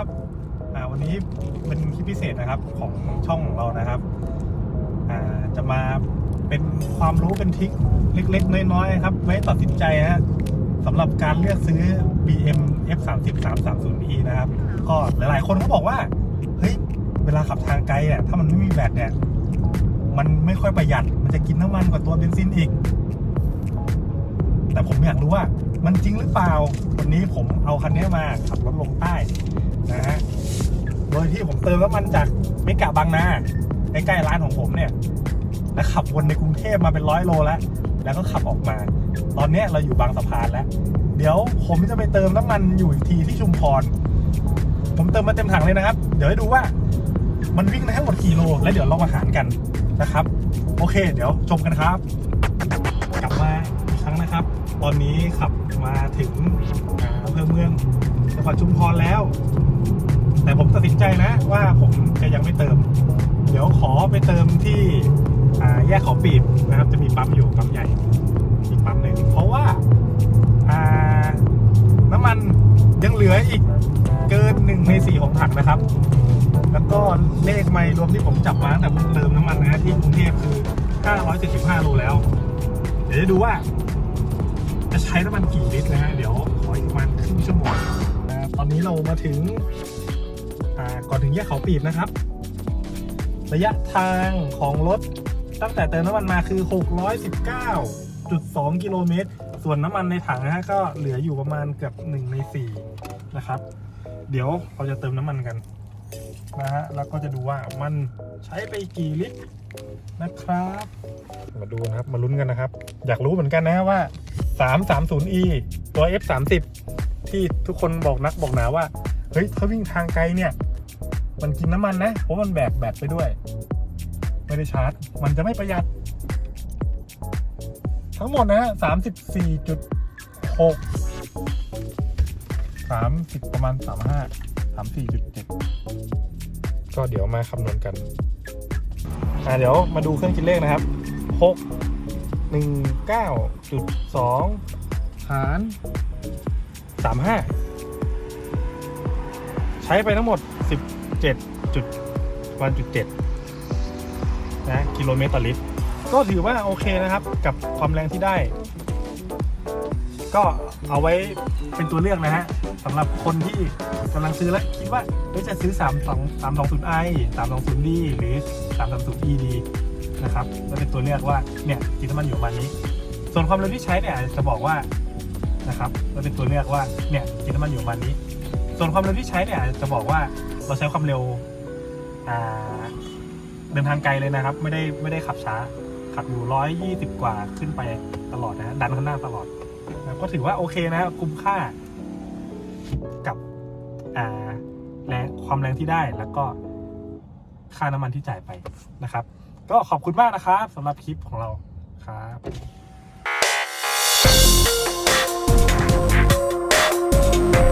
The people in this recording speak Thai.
ครับอ่าวันนี้เป็นคลิปพิเศษนะครับของช่องของเรานะครับอ่าจะมาเป็นความรู้เป็นทิคเล็ก ๆ น้อยๆครับไว้ตัดสินใจฮะสำหรับการเลือกซื้อ BM F30 330e นะครับ ก็หลายๆ คนก็บอกว่า เฮ้ย เวลาขับทางไกลอะถ้ามันไม่มีแบตเนี่ย มันไม่ค่อยประหยัด มันจะกินน้ำมันกว่าตัวเบนซินอีก แต่ผมอยากรู้ว่า มันจริงหรือเปล่า วันนี้ผมเอาคันนี้มาขับรถลงใต้ นะฮะโดยที่ผมเติมน้ำมันจากเมกะบางนาใกล้ๆร้านของผมเนี่ยแล้วขับวนในกรุงเทพมาเป็นร้อยโลแล้ว แล้วก็ขับออกมา ตอนนี้เราอยู่บางสะพานแล้ว เดี๋ยวผมจะไปเติมน้ำมันอยู่อีกทีที่ชุมพร ผมเติมมาเต็มถังเลยนะครับ เดี๋ยวให้ดูว่ามันวิ่งได้ทั้งหมดกี่โล แล้วเดี๋ยวเรามาหารกันนะครับ โอเค เดี๋ยวชมกันครับ กลับมาอีกครั้งนะครับ ตอนนี้ขับมาถึงอ่าอำเภอเมือง จังหวัดชุมพรแล้ว แต่ผมตัดสินใจนะว่าผมจะยังไม่เติม เดี๋ยวขอไปเติมที่แยกเขาปีบนะครับ จะมีปั๊มอยู่ปั๊มใหญ่อีกปั๊มหนึ่งเพราะว่าน้ำมันยังเหลืออีกเกินหนึ่งในสี่ของถังนะครับ แล้วก็เลขไม่รวมที่ผมจับมาแต่ผมเติมน้ำมันนะที่กรุงเทพคือ 575โลแล้ว เดี๋ยวจะดูว่า จะใช้น้ำมันกี่ลิตรนะฮะเดี๋ยวขออีกประมาณครึ่งชั่วโมง อ่าตอนนี้เรามาถึงก่อนถึงแยกเขาปีบนะครับ ระยะทางของรถตั้งแต่เติมน้ำมันมาคือ 619.2 กิโลเมตร ส่วนน้ำมันในถังนะฮะก็เหลืออยู่ประมาณเกือบ1ใน4 นะครับ เดี๋ยวเราจะเติมน้ำมันกันนะฮะ แล้วก็จะดูว่ามันใช้ไปกี่ลิตรนะครับ มาดูนะครับ มาลุ้นกันนะครับ อยากรู้เหมือนกันนะว่า 330e ตัว F30 ที่ทุกคนบอกนักบอกหนาว่า เฮ้ยถ้าวิ่งทางไกลเนี่ย มันกินน้ำมันนะ เพราะมันแบกแบตไปด้วย ไม่ได้ชาร์จ มันจะไม่ประหยัด ทั้งหมดนะฮะ34.6 30ประมาณ35 34.7ก็เดี๋ยวมาคำนวณกัน อ่าเดี๋ยวมาดูเครื่องคิดเลขนะครับ6 1 9 2หาร 35ใช้ไปทั้งหมด17จุดวันจุดเจ็ดนะกิโลเมตรต่อลิตร ก็ถือว่าโอเคนะครับกับความแรงที่ได้ ก็เอาไว้เป็นตัวเลือกนะฮะสำหรับคนที่กำลังซื้อแล้วคิดว่าเฮ้ยจะซื้อ 3 2 3 2 0 i 3 2 0 d หรือ 3 3 0 e d นะครับก็เป็นตัวเลือกว่าเนี่ยกินน้ำมันอยู่ประมาณนี้ ส่วนความเร็วที่ใช้เนี่ยจะบอกว่า นะครับก็เป็นตัวเลือกว่าเนี่ยกินน้ำมันอยู่ประมาณนี้ ส่วนความเร็วที่ใช้เนี่ยจะบอกว่าเราใช้ความเร็วเดินทางไกลเลยนะครับ ไม่ได้ไม่ได้ขับช้าขับอยู่ร้อยยี่สิบกว่าขึ้นไปตลอดนะดันข้างหน้าตลอดนะก็ถือว่าโอเคนะคุ้มค่ากับแรงความแรงที่ได้แล้วก็ค่าน้ำมันที่จ่ายไปนะครับ ก็ขอบคุณมากนะครับสำหรับคลิปของเราครับ thank you